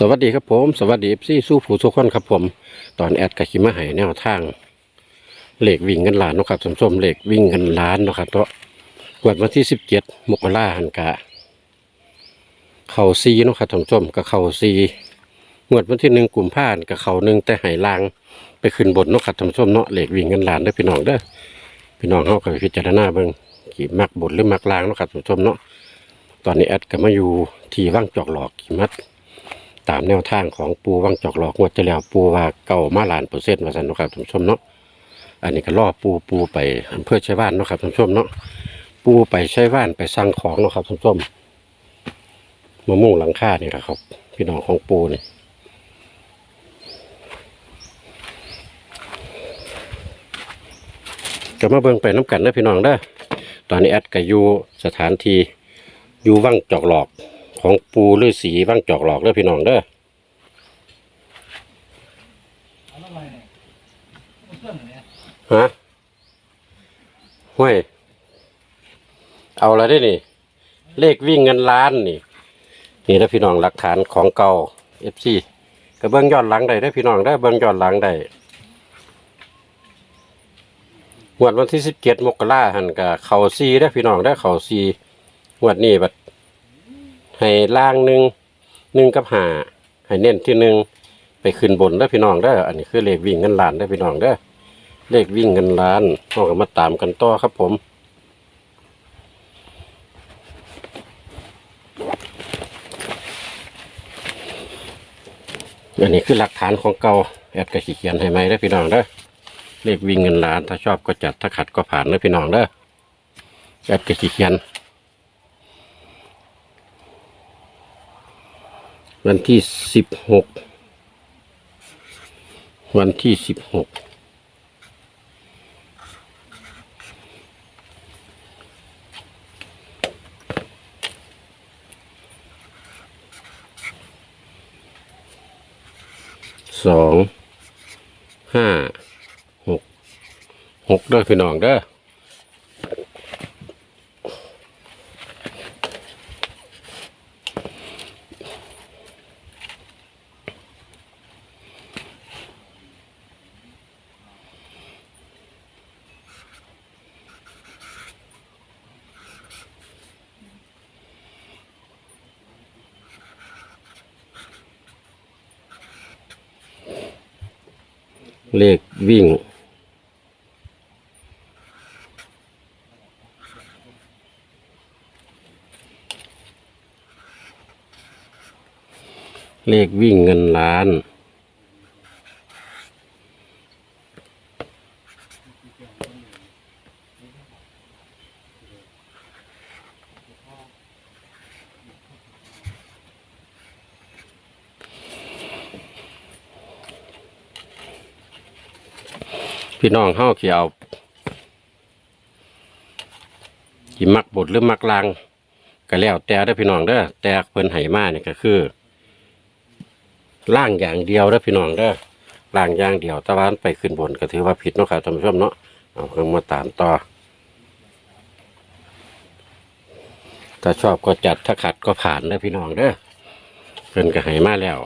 สวัสดีครับผม สวัสดีพี่สู้ผู้ทุกคนครับผม ตอนแอดกับคิมาให้แนวทางเหล็กวิ่งเงินล้านนะครับสมสมเหล็กวิ่งเงินล้านนะครับตัววันวันที่สิบเจ็ดมกราหันกะ เข่าซีนะครับสมสมกับเข่าซีงวดวันที่หนึ่งกลุ่มพานกับเข่าหนึ่งแต่หายลาง ไปขึ้นบนนาะครับสมสมเนาะเหล็กวิ่งเงินล้านเด้อพี่น้องเด้อพี่น้องเข้าก็ไปพิจารณาเบิ่งกี่มักบนหรือมักลางนะครับสมสมเนาะตอนนี้แอดก็มาอยู่ที่ว่างจอกหลอกกี่มัด ตามแนวทางของปูวังจอกหลอกงวดจะแล้วปูว่าเก่ามาลานเปอร์เซ็นต์ว่าสันนะครับท่านผู้ชมเนาะอันนี้ก็ล่อปูปูไปอำเภอใช้บ้านเนาะครับท่านผู้ชมเนาะปูไปใช้บ้านไปสั่งของเนาะครับท่านผู้ชมมะม่วงหลังคาเนี่แหละครับ พี่น้องของปูนี่ก็มาเบิ่งไปน้ำกันเด้พี่น้องเด้อตอนนี้แอดก็อยู่สถานที่ยู่วังจอกหลอก ของปูฤาษีบ้างจอกหลอกเด้อพี่น้องเด้อฮะห้วยเอาอะไรได้นี่ เลขวิ่งเงินล้านนี่ นี่นะพี่น้องหลักฐานของเก่าเอฟซีก็เบิ้องย้อนหลังได้ได้อพี่น้องได้เบิ้องย้อนหลังได้งวดวันที่สิบเจ็ดมกราหันกับเข่าซีได้อพี่น้องได้เข่าซีงวดนี้บัด ให้ล่างหนึ่งหนึ่งกับหาให้เน้นที่หนึ่งไปขึ้นบนได้พี่น้องได้อันนี้คือเลขวิ่งเงินล้านได้พี่น้องได้เลขวิ่งเงินล้านเราก็มาตามกันต่อครับผมอันนี้คือหลักฐานของเก่าแอดกระขีเขียนให้ไหมได้พี่น้องได้เลขวิ่งเงินล้านถ้าชอบก็จัดถ้าขัดก็ผ่านได้พี่น้องได้อแอดกระขีเขียน วันที่สิบหกวันที่สิบหกสองห้าหกหกเด้อพี่น้องเด้อ เลขวิ่ง เลขวิ่งเงินล้าน พี่น้องเฮาเขียวกี่มักบดหรือมักลางก็แล้วแต่เด้พี่น้องเด้อแต่เพิ่นไหมาเนี่ยก็คือล่างอย่างเดียวเด้พี่น้องเด้อล่างอย่างเดียวตะวันไปขึ้นบนก็ถือว่าผิดเนาะครับท่านผู้ชมเนาะเอาเพิ่งมาตามต่อถ้าชอบก็จัดถ้าขัดก็ผ่านเด้พี่น้องเด้อเพิ่นก็ไหมาแล้ว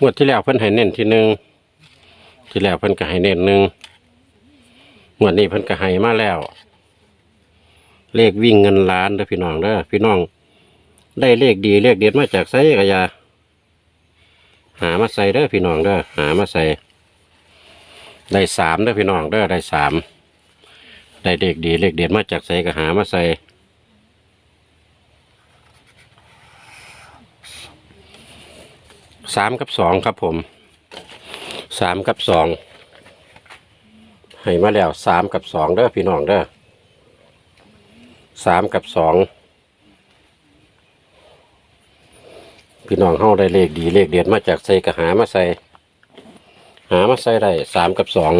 งวดที่แล้วเพิ่นให้เน้นที่หนึ่งที่แล้วเพิ่นก็ให้เน้นหนึ่ง งวดนี้เพิ่นก็ให้มาแล้ว เลขวิ่งเงินล้านเด้อพี่น้องเด้อพี่น้อง ได้เลขดีเลขเด็ดมาจากไสกะยาหามาใส่เด้อพี่น้องเด้อหามาใส่ได้สามเด้อพี่น้องเด้อได้สามได้เลขดีเลขเด็ดมาจากไสก็หามาใส่สามกับสองครับผมสามกับสอง ให้มาแล้วสามกับสองเด้อพี่น้องเด้อสามกับสองพี่น้องเฮาได้เลขดีเลขเด็ดมาจากใส่กระหามาใส่หามาใส่ได้สามกับสอง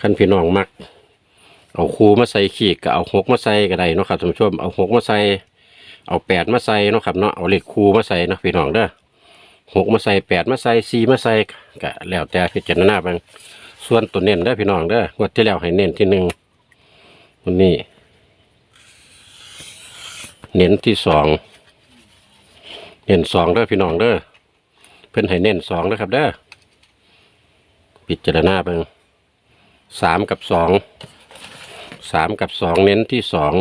ขั้นพี่น้องมัก เอาคูมาใส่ขีดก็เอาหกมาใส่ก็ได้เนาะครับท่านผู้ชมเอาหกมาใส่เอาแปดมาใส่เนาะครับเนาะเอาเลขคูมาใส่นะพี่น้องเด้อ หกมาใส่แปดมาใส่สี่มาใส่ก็แล้วแต่พิจารณาบางส่วนตัวเน้นได้พี่น้องเด้องวดที่แล้วให้เน้นที่หนึ่งวันนี้ เน้นที่สองเน้นสองเด้อพี่น้องเด้อเพิ่นให้เน้นสองนะครับเด้อพิจารณาบิ่งสามกับสองสามกับสองเน้นที่สอง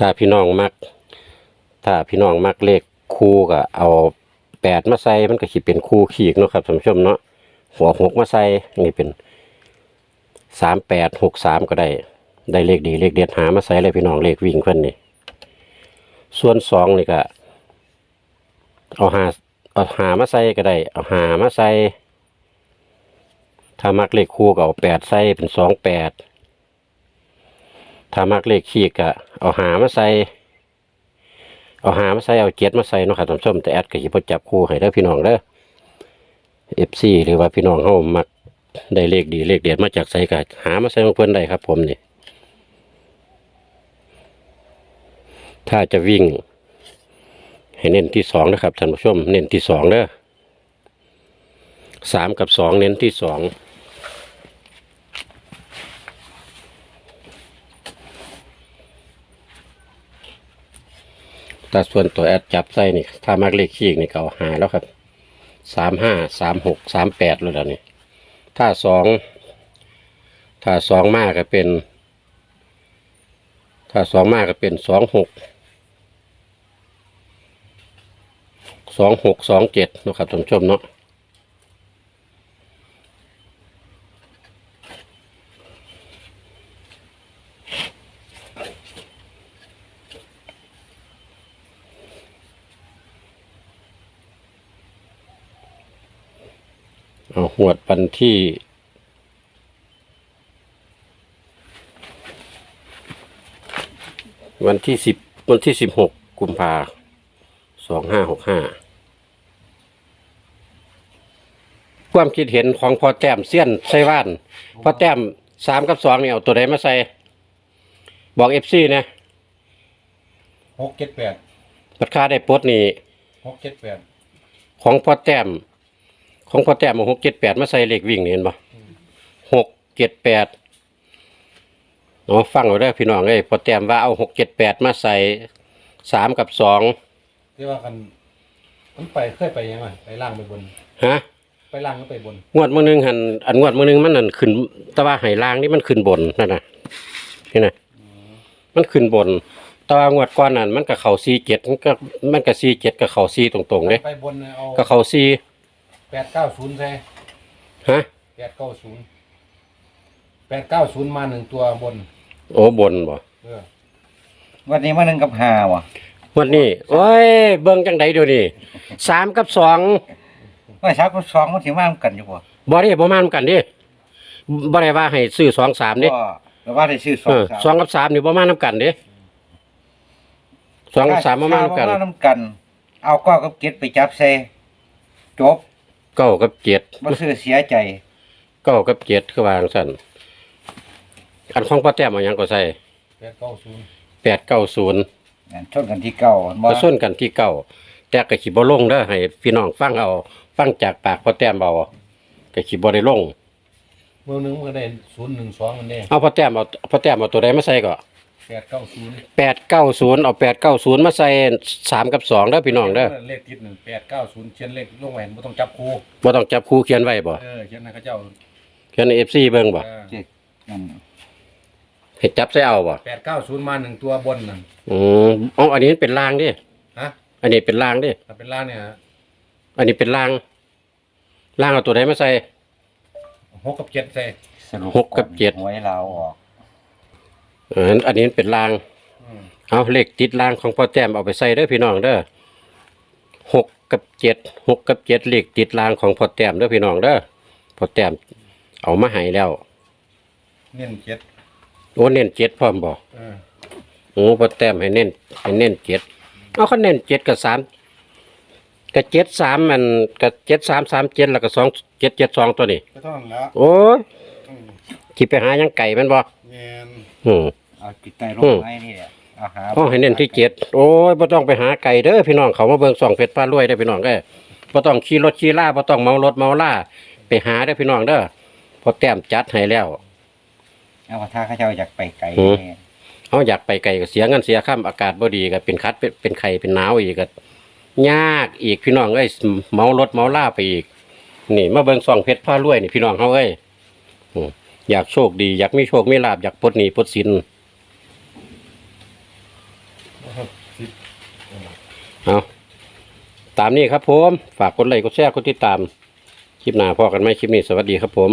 ถ้าพี่น้องมัก ถ้าพี่น้องมักเลขคู่ก็เอาแปดมาใส่มันก็สิเป็นคู่ขีกเนาะครับท่านผู้ชมเนาะหัวหกมาใส่นี่เป็นสามแปดหกสามก็ได้ ได้เลขดีเลขเด็ดหามาใส่เลยพี่น้องเลขวิ่งเพิ่นนี่ส่วนสองนี่ก็เอาหาเอาหามาใส่ก็ได้ เอาหามาใส่ถ้ามักเลขคู่ก็เอาแปดใส่เป็นสองแปด ถ้ามักเลขขีกก็เอาหามาใส่ เอาหามาใส่เอาเจ็ดมาใส่เนาะครับท่านผู้ชมแต่แอดก็สิบ่จับคู่ให้เด้อพี่น้องเด้อ FC หรือว่าพี่น้องเฮามักได้เลขดีเลขเด็ดมาจากไสก็หามาใส่ของเพิ่นได้ครับ ผมนี่ถ้าจะวิ่ง ให้เน้นที่สองนะครับท่านผู้ชม เน้นที่สองเด้อสามกับสองเน้นที่สอง แต่ส่วนตัวแอดจับไส้นี่ ถ้ามากเลขขี้นี่ก็เอาหาแล้วครับสามห้าสามหกสามแปดแล้วนี่ถ้าสองถ้าสองมากก็เป็น ถ้าสองมากก็เป็นสองหกสองหกสองเจ็ดนะครับท่านผู้ชมเนาะ เอาหวดวันที่วันที่สิบวันที่สิบหกกุมภาสองห้าหกห้าความคิดเห็นของพอแต้มเสี้ยนไซว่านพอแต้มสามกับสองเนี่ยเอาตัวใดมาใส่ บอกเอฟซีนะหกเจ็ดแปดราคาได้ปลดนี่หกเจ็ดแปดของพอแต้ม ของพอแต้มหกเจ็ดแปดมาใส่เลขวิ่งนี่เห็นปะหกเจ็ดแปดอ๋อฟังเอาได้อพี่น้องเอ้ยพอแต้มว่าเอาหกเจ็ดแปดมาใส่สามกับสองที่ว่ากันมันไปเคยไปยังไงไปล่างไปบน ฮะ ไปล่างก็ไปบนงวดมือหนึงหันอันงวดมือหนึงมันนั่นขึ้นแต่ว่าไหลางนี่มันขึ้นบนนั่นนะนี่นะมันขึ้นบนแต่ว่างวดก่อนนั่นมันก็เข่าซีเจ็ดมันก็มันก็ซีเจ็ดกับเข่าซีตรงๆเลยไปบนเนี่ยเอาก็เข่าซี แปดเก้าศูนย์ใช่ฮะแปดเก้าศูนย์แปดเก้าศูนย์มาหนึ่งตัวบน โอ้บนบ่เออวันนี้มาหนึ่งกับหาว่ะวันนี้โอ้ยเบิ่งจังไดเดี๋ยวนี้สามกับสองว่าสามกับสองมันถึงมากันอยู่บ่บ่ได้บ่มานำกันเดิบ่ได้ว่าให้ซื้อสองสามเดิก็แปลว่าได้ชื่อสอเองอสองกับสามนี่บ่มานำกันเดิสองกับสามบ่มานำกัน ถ้น้ำกัน เอาก็กับเก็ดไปจับเซจบ เก้ากับเจ็ดบ่ซื้อเสียใจเก้ากับเจ็ดคือว่าจังซั่นอันของป้าแต้มเอาหยังก็ใส่แปดเก้าศูนย์แปดเก้าศูนย์นั่นชนกันที่เก่าบ่มาส้นกันที่เก้าแต่ก็สิบ่ลงเด้อให้พี่น้องฟังเอา ฟังจากปากพ่อแต้มเอาก็สิบ่ได้ลง เมื่อหนึงมันก็ได้ศูนย์หนึ่งสองมันเนี่ยเอาพ่อแต้มเอาพ่อแต้มเอาตัวใดมาใส่ก็ แปดเก้าศูนย์แปดเก้าศูนย์เอาแปดเก้าศูนย์มาใส่สามกับสองเด้อพี่น้องเด้อเลขติดหนึ่งแปดเก้าศูนย์เขียนเลขลงแหวนไม่ต้องจับครูบ่ต้องจับคู่เขียนไว้บ่เออเขียนให้เขาเจ้าเขียนใน FC เบิ่งบ่เจ็ดนั่นให้จับใส่เอาบ่แปดเก้าศูนย์มาหนึ่งตัวบนนั่นอืมอ๋ออันนี้เป็นรางดิฮะอันนี้เป็นรางดิถ้าเป็นล่างเนี่ยอันนี้เป็นรางรางเอาตัวใดมาใส่หกกับเจ็ดใส่สรุปหกกับเจ็ดหวยเราออก เอออันนี้เป็นรางอืมเอาเลขติดรางของพ่อแต้มเอาไปใส่เด้อพี่น้องเด้อหกกับเจ็ดหกกับเจ็ดเลขติดรางของพ่อแต้มเด้อพี่น้องเด้อพ่อแต้มเอามาให้แล้ว เน้นเจ็ดโอ้เน้นเจ็ดพร้อมบ่เออโอ้พ่อแต้มให้เน้นให้เน้นเจ็ดเอาเขาเน้นเจ็ดกับสามกับเจ็ดสามมันกับเจ็ดสามสามเจ็ดแล้วก็สองเจ็ดเจ็ดสองตัวนี้ก็เท่านั้นแล้วโอ้ยที่ไปหายังไก่แมันบ่เงี้ยอืม เอาจิตใจลอืงมไม้นี่แหละเอาหาห้องให้เน้นที่เจ็ดโอ้ยบ่ต้องไปหาไก่เด้อพี่น้องเขามาเบิ่งส่องเพชรป้ารวยได้อพี่น้องเอ้ยบ่ต้องขี่รถขี่ล่าบ่ต้องเมารถเมาล่าไปหาเด้อพี่น้องเด้อพอแต้มจัดให้แล้ว เอาถ้าเขาเจ้าอยากไปไกลหือเฮาอยากไปไกลก็เสียเงินเสียค่าอากาศบ่ดีก็เป็นคัดเป็นเป็นไข้เป็นหนาวอีกก็ยากอีกพี่น้องเอ้ยเมารถเมาล่าไปอีก นี่ มาเบิ่งซ่องเพชรผ้ารวยนี่พี่น้องเฮาเอ้ยอืมอยากโชคดี อยากมีโชคมีลาภอยากปลดหนี้ปลดสิน สิบ เอาตามนี้ครับผม ฝากกดไลค์กดแชร์กดติดตาม คลิปหน้าพอกันไหมคลิปนี้สวัสดีครับผม